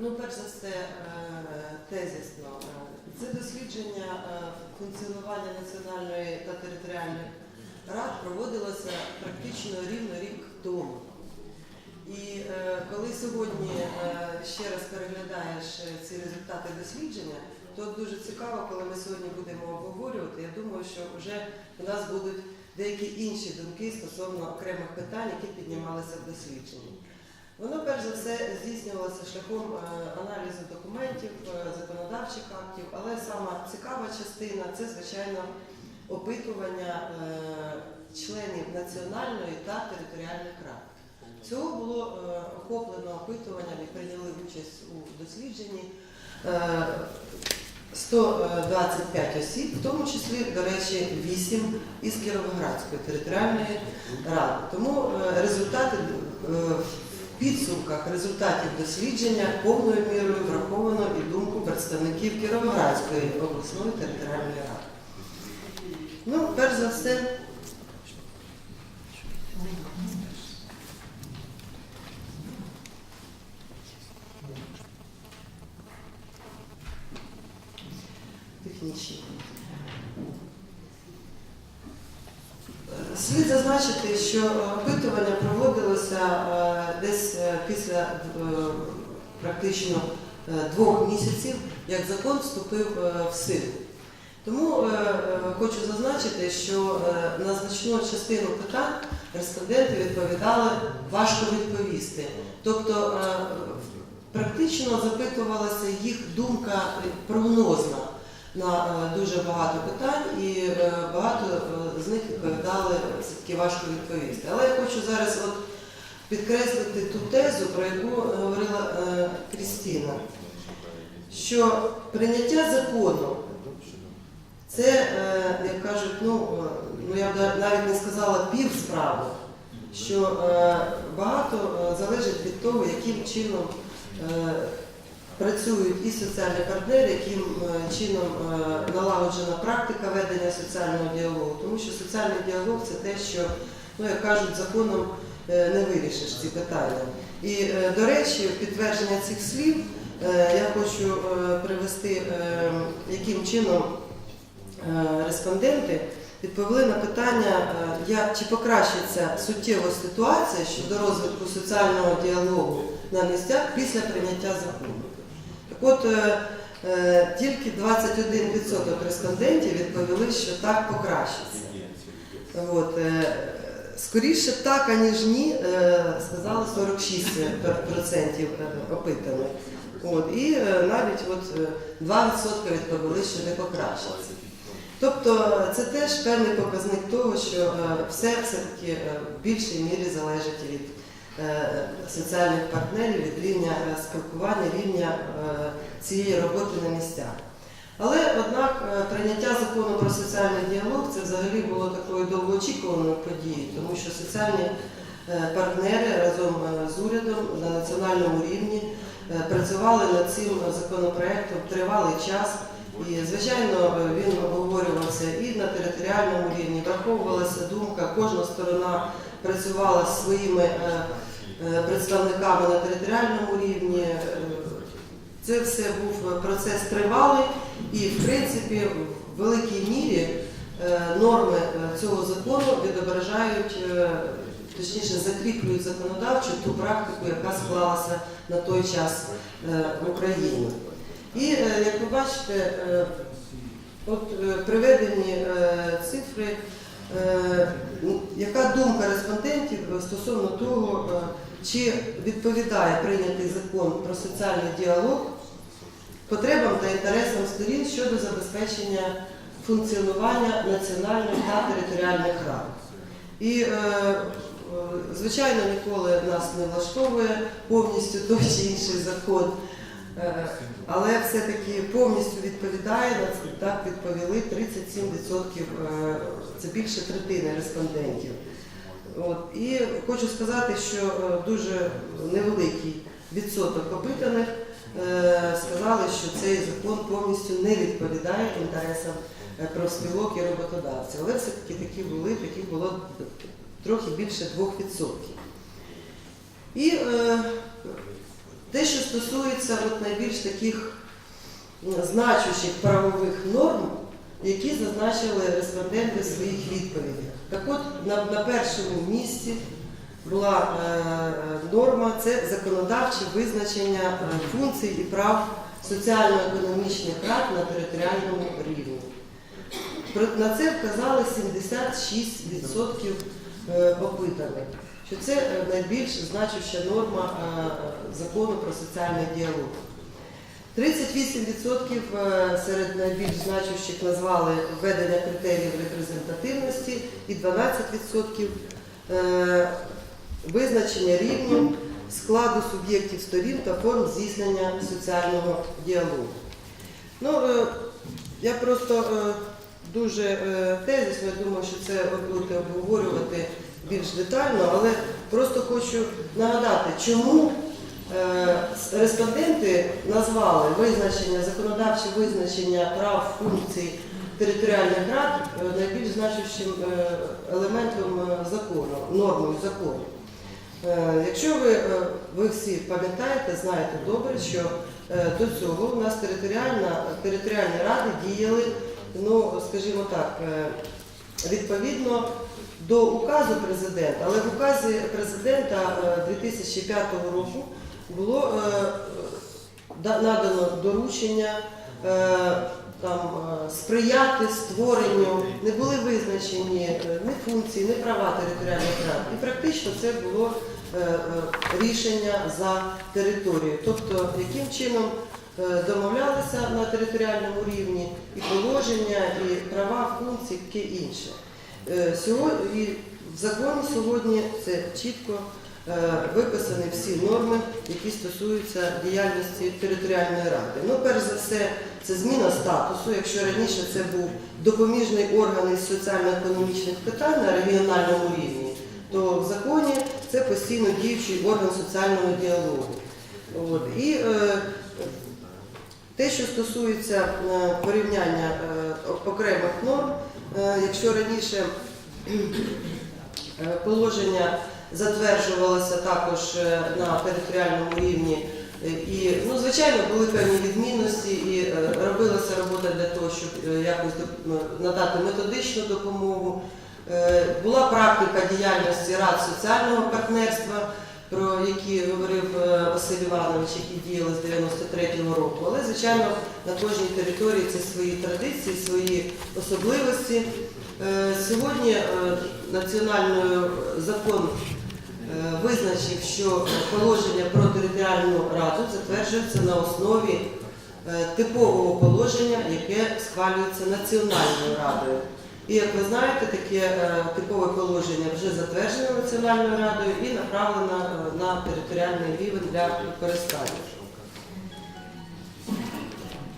Ну, перш за все, е, тезісно. Це дослідження е, функціонування національної та територіальних рад проводилося практично рівно рік тому. І е, коли сьогодні ще раз переглядаєш ці результати дослідження, то дуже цікаво, коли ми сьогодні будемо обговорювати. Я думаю, що вже у нас будуть деякі інші думки стосовно окремих питань, які піднімалися в дослідженні. Воно перш за все здійснювалося шляхом е, аналізу документів, е, законодавчих актів, але сама цікава частина це, звичайно, опитування е, членів національної та територіальних рад. Всього було охоплено опитуванням і прийняли участь у дослідженні е, 125 осіб, в тому числі, до речі, 8 із Кіровоградської територіальної ради. Тому результати підсумках результатів дослідження повною мірою враховано і думку представників Кіровоградської обласної територіальної ради. Ну, перш за все, технічні. Слід зазначити, що опитування проводилося е, десь е, після е, практично двох місяців, як закон вступив в силу. Тому хочу зазначити, що на значну частину питань респонденти відповідали важко відповісти. Тобто практично запитувалася їх думка прогнозна на е, дуже багато питань, і е, багато е, з них відповідали все-таки важко відповісти. Але я хочу зараз от підкреслити ту тезу, про яку говорила Крістіна, що прийняття закону це, як кажуть, ну, ну я б навіть не сказала пів справи, що багато залежить від того, яким чином працюють і соціальні партнери, яким е, чином е, налагоджена практика ведення соціального діалогу. Тому що соціальний діалог це те, що, ну як кажуть, законом е, не вирішиш ці питання. І, до речі, підтвердження цих слів я хочу привести, яким чином респонденти відповіли на питання, як, чи покращиться суттєво ситуація щодо розвитку соціального діалогу на місцях після прийняття закону. От, е, е, тільки 21% респондентів відповіли, що так покращиться. От, е, скоріше так, аніж ні, сказали 46% опитаних. От, і навіть от, е, 2% відповіли, що не покращиться. Тобто це теж певний показник того, що все все-таки в більшій мірі залежить від соціальних партнерів, від рівня е, спілкування, рівня е, цієї роботи на місцях. Але однак е, прийняття закону про соціальний діалог це взагалі було такою довгоочікуваною подією, тому що соціальні е, партнери разом е, з урядом на національному рівні е, працювали над цим законопроектом тривалий час. І, звичайно, він обговорювався і на територіальному рівні, враховувалася думка, кожна сторона працювала зі своїми е, е, представниками на територіальному рівні. Е, Це все був процес тривалий і, в принципі, в великій мірі норми цього закону відображають, точніше, закріплюють законодавчу ту практику, яка склалася на той час в Україні. І, е, як ви бачите, е, от е, приведені цифри, яка думка респондентів стосовно того, чи відповідає прийнятий закон про соціальний діалог потребам та інтересам сторін щодо забезпечення функціонування національних та територіальних рад. І, звичайно, ніколи нас не влаштовує повністю той чи інший закон, але все-таки повністю відповідає так відповіли 37%, е, це більше третини респондентів. От. І хочу сказати, що е, дуже невеликий відсоток опитаних е, сказали, що цей закон повністю не відповідає інтересам е, профспілок і роботодавців. Але все-таки такі були, таких було трохи більше 2%. І е, Те, що стосується от найбільш таких значущих правових норм, які зазначили респонденти в своїх відповідях. Так от на, на першому місці була е, норма це законодавче визначення е, функцій і прав соціально-економічних рад на територіальному рівні. На це вказали 76% е, опитаних, що це е, найбільш значуща норма е, закону про соціальний діалог. 38% е, серед найбільш значущих назвали введення критеріїв репрезентативності і 12% е, визначення рівню складу суб'єктів сторін та форм здійснення соціального діалогу. Ну, я просто дуже тезисно, думаю, що це ви будете обговорювати більш детально, але просто хочу нагадати, чому е, респонденти назвали визначення, законодавче визначення прав функцій територіальних рад е, найбільш значущим е, елементом закону, нормою закону. Якщо ви, ви всі пам'ятаєте, знаєте добре, що до цього у нас територіальні ради діяли, ну, скажімо так, відповідно до указу президента, але в указі президента е, 2005 року було е, надано доручення е, там, е, сприяти створенню, не були визначені е, ні функції, ні права територіальних рад. І практично це було е, е, рішення за територією. Тобто, яким чином е, домовлялися на територіальному рівні і положення, і права, функції, таке інше. Е, Сьогодні, законі сьогодні це чітко е, виписані всі норми, які стосуються діяльності територіальної ради. Ну, перш за все, це зміна статусу. Якщо раніше це був допоміжний орган із соціально-економічних питань на регіональному рівні, то в законі це постійно діючий орган соціального діалогу. От. І е, те, що стосується е, порівняння окремих норм, якщо раніше е, положення затверджувалося також е, на територіальному рівні, е, і, ну, звичайно, були певні відмінності, і е, робилася робота для того, щоб е, якось надати методичну допомогу. Е, Була практика діяльності рад соціального партнерства, про які говорив е, Василь Іванович, які діяли з 93-го року. Але, звичайно, на кожній території це свої традиції, свої особливості. Е, Сьогодні е, національний закон визначив, що положення про територіальну раду затверджується на основі типового положення, яке схвалюється Національною радою. І як ви знаєте, таке е, типове положення вже затверджено Національною радою і направлено е, на територіальний рівень для використання.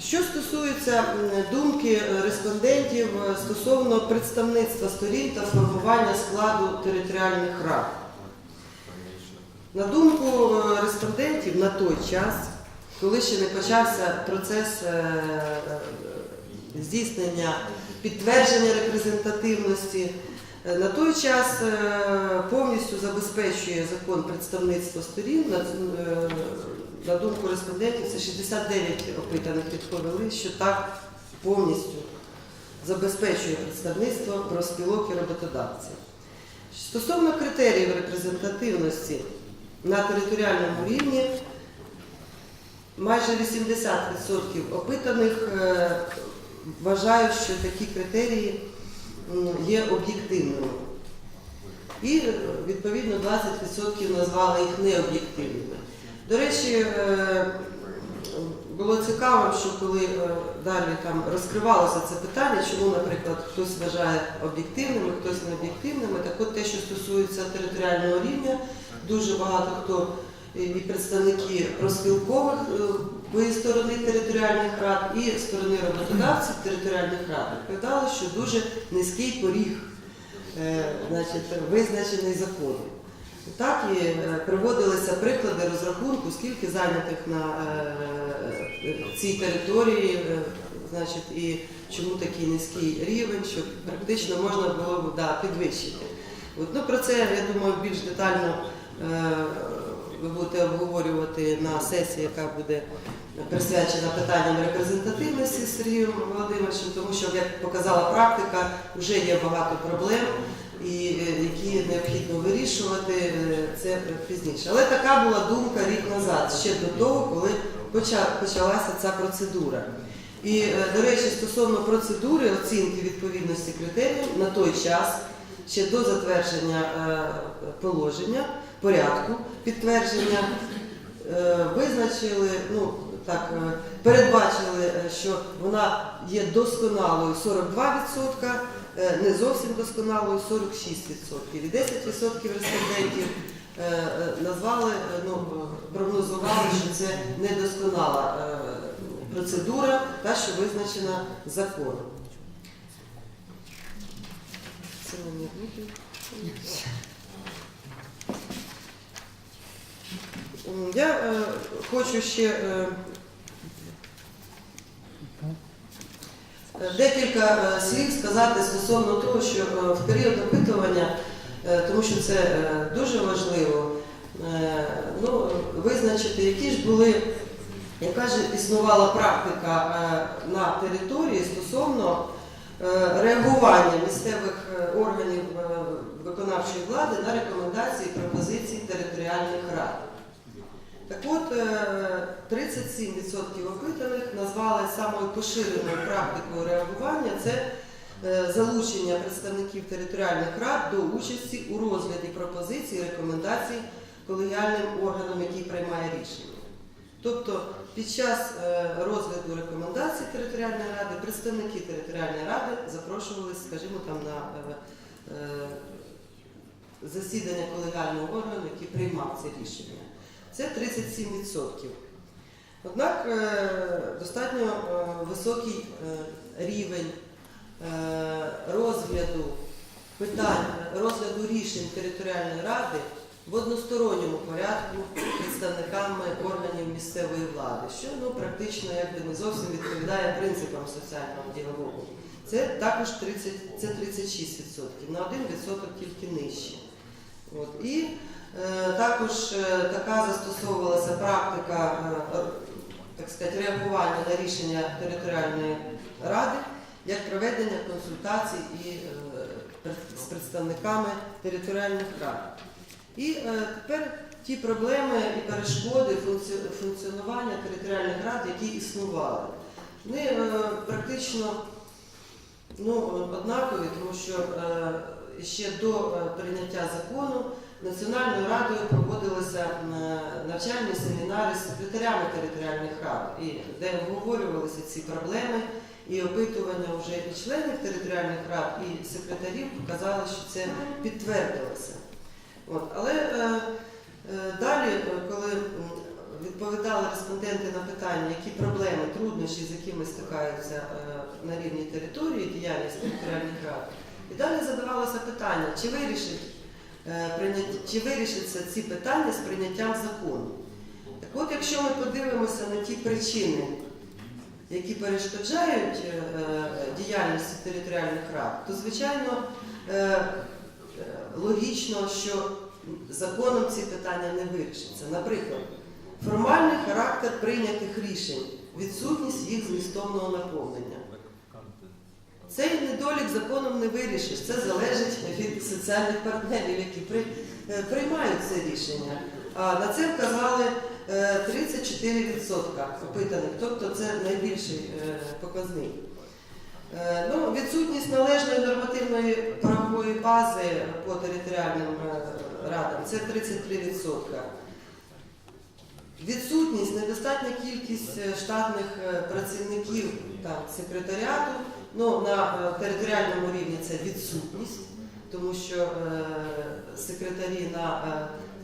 Що стосується думки респондентів е, стосовно представництва сторін та формування складу територіальних рад. На думку респондентів на той час, коли ще не почався процес здійснення підтвердження репрезентативності, е, на той час е, повністю забезпечує закон представництва сторін. На, е, на думку респондентів, це 69 опитаних відповіли, що так повністю забезпечує представництво профспілок і роботодавців. Стосовно критеріїв репрезентативності на територіальному рівні, майже 80% опитаних вважають, що такі критерії є об'єктивними. І е, відповідно 20% назвали їх необ'єктивними. До речі, е, було цікаво, що коли е, далі там розкривалося це питання, чому, наприклад, хтось вважає об'єктивними, хтось необ'єктивними, так от те, що стосується територіального рівня, дуже багато хто і представники профспілкових е, сторони територіальних рад і сторони роботодавців територіальних рад відповідали, що дуже низький поріг е, значить, визначений законом. Так і е, приводилися приклади розрахунку, скільки зайнятих на е, е, цій території, е, значить, і чому такий низький рівень, що практично можна було б да, підвищити. От, ну, про це, я думаю, більш детально е, ви будете обговорювати на сесії, яка буде присвячена питанням репрезентативності з Сергієм Володимировичем, тому що, як показала практика, вже є багато проблем, і е, які необхідно вирішувати е, це пізніше. Але така була думка рік назад, ще до того, коли почалася ця процедура. І, е, до речі, стосовно процедури оцінки відповідності критеріїв на той час, ще до затвердження положення, порядку підтвердження, е, визначили, ну так, е, передбачили, е, що вона є досконалою 42%, е, не зовсім досконалою 46%. І 10% респондентів назвали, ну, прогнозували, що це недосконала процедура, та, що визначена законом. Це мені буде. М, Я е, хочу ще е, декілька е, слів сказати стосовно того, що е, в період опитування, е, тому що це е, дуже важливо, е, ну, визначити, які ж були, яка ж існувала практика е, на території стосовно е, реагування місцевих е, органів е, виконавчої влади на рекомендації і пропозиції територіальних рад. Так от, е, 37% опитаних назвали самою поширеною практикою реагування це е, залучення представників територіальних рад до участі у розгляді пропозицій рекомендацій колегіальним органам, який приймає рішення. Тобто під час е, розгляду рекомендацій територіальної ради представники територіальної ради запрошувалися, скажімо, там на е, е, засідання колегіального органу, який приймав це рішення. Це 37%. Однак е, достатньо е, високий е, рівень розгляду питань, розгляду рішень територіальної ради в односторонньому порядку представниками органів місцевої влади, що ну, практично якби, не зовсім відповідає принципам соціального діалогу. Це також 30, це 36%, на 1% тільки нижче. От. І також е, така застосовувалася практика е, так сказати, реагування на рішення територіальної ради як проведення консультацій і е, з представниками територіальних рад. І е, тепер ті проблеми і перешкоди функціонування територіальних рад, які існували, вони е, практично ну, однакові, тому що е, ще до е, прийняття закону Національною радою проводилися навчальні семінари з секретарями територіальних рад, де обговорювалися ці проблеми, і опитування вже і членів територіальних рад, і секретарів показали, що це підтвердилося. От. Але е, е, далі, е, коли відповідали респонденти на питання, які проблеми, труднощі, з якими стикаються е, на рівні території діяльність територіальних рад, і далі задавалося питання, чи вирішить, чи вирішаться ці питання з прийняттям закону. Так от, якщо ми подивимося на ті причини, які перешкоджають е, е, діяльності територіальних рад, то звичайно е, е, логічно, що законом ці питання не вирішаться. Наприклад, формальний характер прийнятих рішень, відсутність їх змістовного наповнення. Цей недолік законом не вирішиш. Це залежить від соціальних партнерів, які при- е, приймають це рішення. А на це вказали е, 34% опитаних, тобто це найбільший е, показник. Е, Ну, відсутність належної нормативної правової бази по територіальним е, радам це 33%. Відсутність, недостатня кількість е, штатних е, працівників там, секретаріату, ну, на е, територіальному рівні це відсутність, тому що е, секретарі на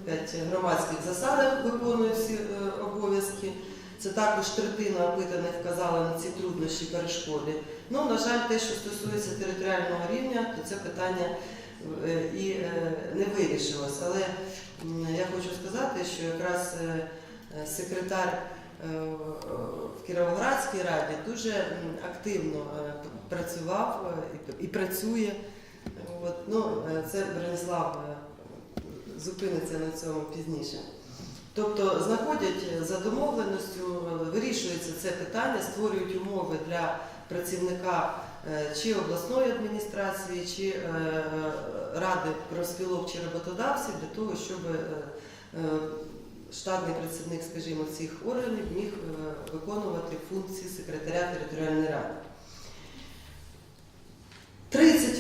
е, громадських засадах виконують всі обов'язки. Це також третина опитаних вказала на ці труднощі, перешкоди. Ну, на жаль, те, що стосується територіального рівня, то це питання і не вирішилось. Але я хочу сказати, що якраз секретар в Кіровоградській раді дуже активно працював е, і працює. От, ну, е, це Бронислав е, зупиниться на цьому пізніше. Тобто знаходять за домовленістю, вирішується це питання, створюють умови для працівника чи обласної адміністрації, чи ради профспілок чи роботодавців для того, щоб штатний працівник, скажімо, цих органів міг виконувати функції секретаря територіальної ради.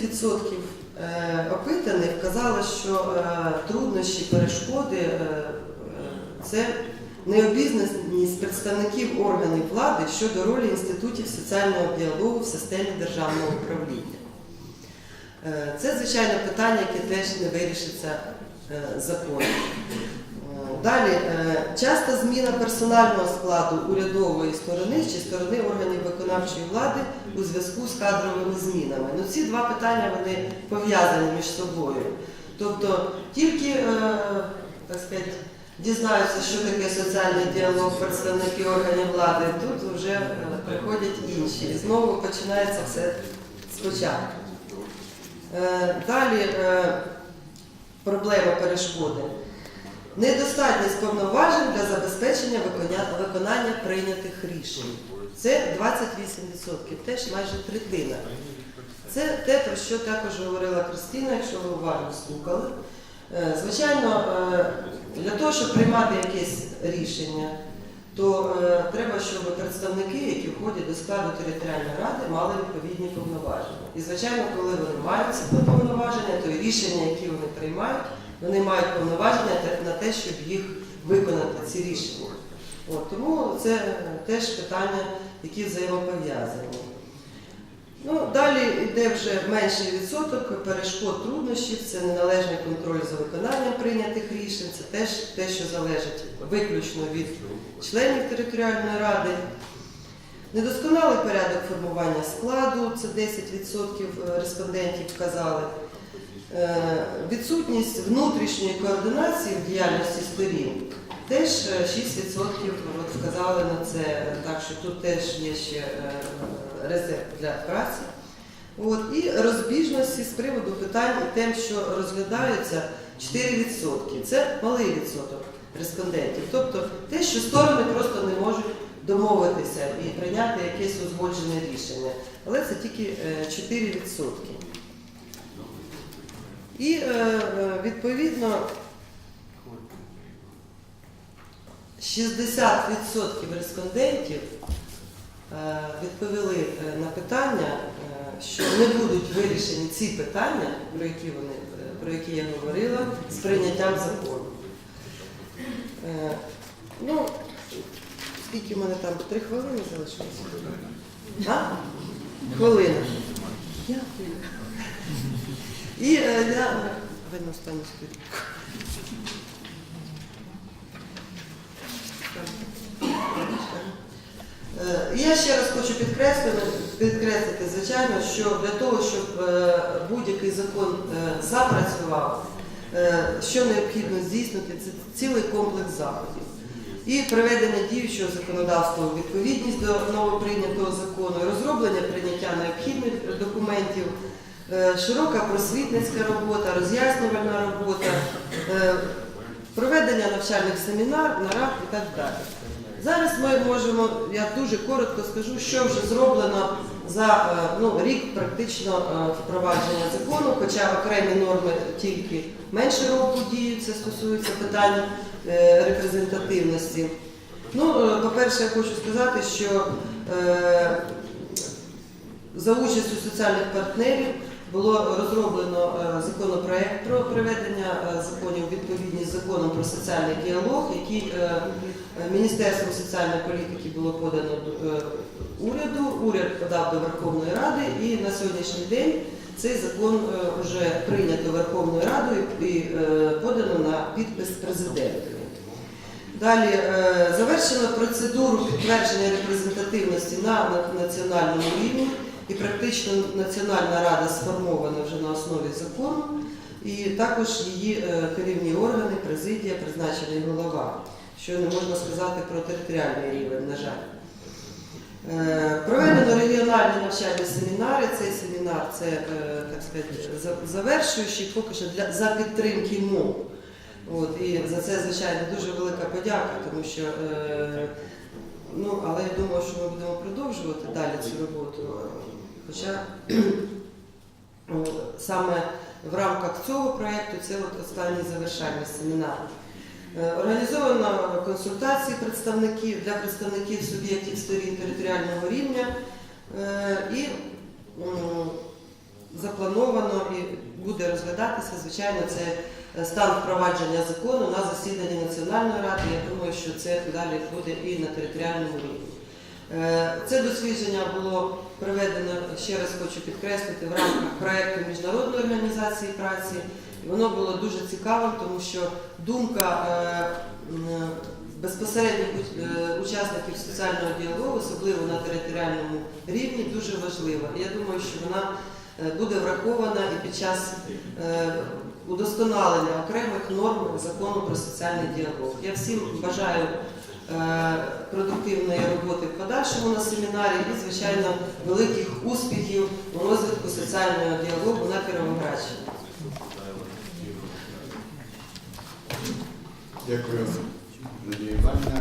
30% е, опитаних вказали, що е, труднощі, перешкоди е, це необізнаність представників органів влади щодо ролі інститутів соціального діалогу в системі державного управління. Це, звичайно, питання, яке теж не вирішиться законом. Далі, е, часта зміна персонального складу урядової сторони чи сторони органів виконавчої влади у зв'язку з кадровими змінами. Ну, ці два питання вони пов'язані між собою. Тобто тільки, е, так сказати, дізнаються, що таке соціальний діалог представники органів влади, тут вже е, приходять інші. І знову починається все спочатку. Далі проблема перешкоди. Недостатність повноважень для забезпечення виконання прийнятих рішень. Це 28%, теж майже третина. Це те, про що також говорила Кристина, якщо ви уважно слухали. Е, Звичайно, е, для того, щоб приймати якесь рішення, то е, треба, щоб представники, які входять до складу територіальної ради, мали відповідні повноваження. І, звичайно, коли вони мають ці повноваження, то і рішення, які вони приймають, вони мають повноваження на те, щоб їх виконати, ці рішення. От, тому це е, теж питання, які взаємопов'язані. Ну, далі йде вже менший відсоток перешкод труднощів, це неналежний контроль за виконанням прийнятих рішень, це теж те, що залежить виключно від членів територіальної ради. Недосконалий порядок формування складу, це 10% респондентів вказали. Е, Відсутність внутрішньої координації в діяльності сторін теж е, 6% от вказали на це, так що тут теж є ще е, резерв для праці. От, і розбіжності з приводу питань і тем, що розглядаються 4%. Це малий відсоток респондентів. Тобто те, що сторони просто не можуть домовитися і прийняти якесь узгоджене рішення. Але це тільки е, 4%. І е, відповідно 60% респондентів е, відповіли е, на питання, що не будуть вирішені ці питання, про які вони про які я говорила, з прийняттям закону. Ну, скільки в мене там? Три хвилини залишилося? А? Хвилина. Дякую. І е, я видно останню сторінку. Е, Я ще раз хочу підкреслити, підкреслити, звичайно, що для того, щоб е, будь-який закон запрацював, що необхідно здійснити, це цілий комплекс заходів. І приведення діючого законодавства у відповідність до новоприйнятого закону, розроблення прийняття необхідних документів, широка просвітницька робота, роз'яснювальна робота, е, проведення навчальних семінар, нарад і так далі. Зараз ми можемо, я дуже коротко скажу, що вже зроблено за е, ну, рік практично е, впровадження закону, хоча окремі норми тільки менше року діють, це стосується питань е, репрезентативності. Ну, е, по-перше, я хочу сказати, що е, за участю соціальних партнерів було розроблено е, законопроект про приведення е, законів відповідність законом про соціальний діалог, який е, Міністерством соціальної політики було подано до уряду. Уряд подав до Верховної Ради, і на сьогоднішній день цей закон вже прийнято Верховною Радою і подано на підпис президентові. Далі завершено процедуру підтвердження репрезентативності на- національному рівні, і практично Національна рада сформована вже на основі закону, і також її е, керівні органи, президія, призначений голова, що не можна сказати про територіальний рівень, на жаль. Е, Проведено регіональні навчальні семінари. Цей семінар це е, так сказати, завершуючий поки що для за підтримки мов. От, і за це, звичайно, дуже велика подяка, тому що, ну, але я думаю, що ми будемо продовжувати далі цю роботу. Хоча саме в рамках цього проєкту це от останній завершальний семінар. Е, Організовано консультації представників для представників суб'єктів сторін територіального рівня е, і заплановано і буде розглядатися, звичайно, це стан впровадження закону на засіданні Національної ради. Я думаю, що це далі буде і на територіальному рівні. Е, Це дослідження було проведено, ще раз хочу підкреслити, в рамках проєкту Міжнародної організації праці. Воно було дуже цікавим, тому що думка е, безпосередніх е, учасників соціального діалогу, особливо на територіальному рівні, дуже важлива. Я думаю, що вона е, буде врахована і під час е, удосконалення окремих норм закону про соціальний діалог. Я всім бажаю е, продуктивної роботи в подальшому на семінарі і, звичайно, великих успіхів у розвитку соціального діалогу на Кіровоградщині. Дякую, Надія Іванівна.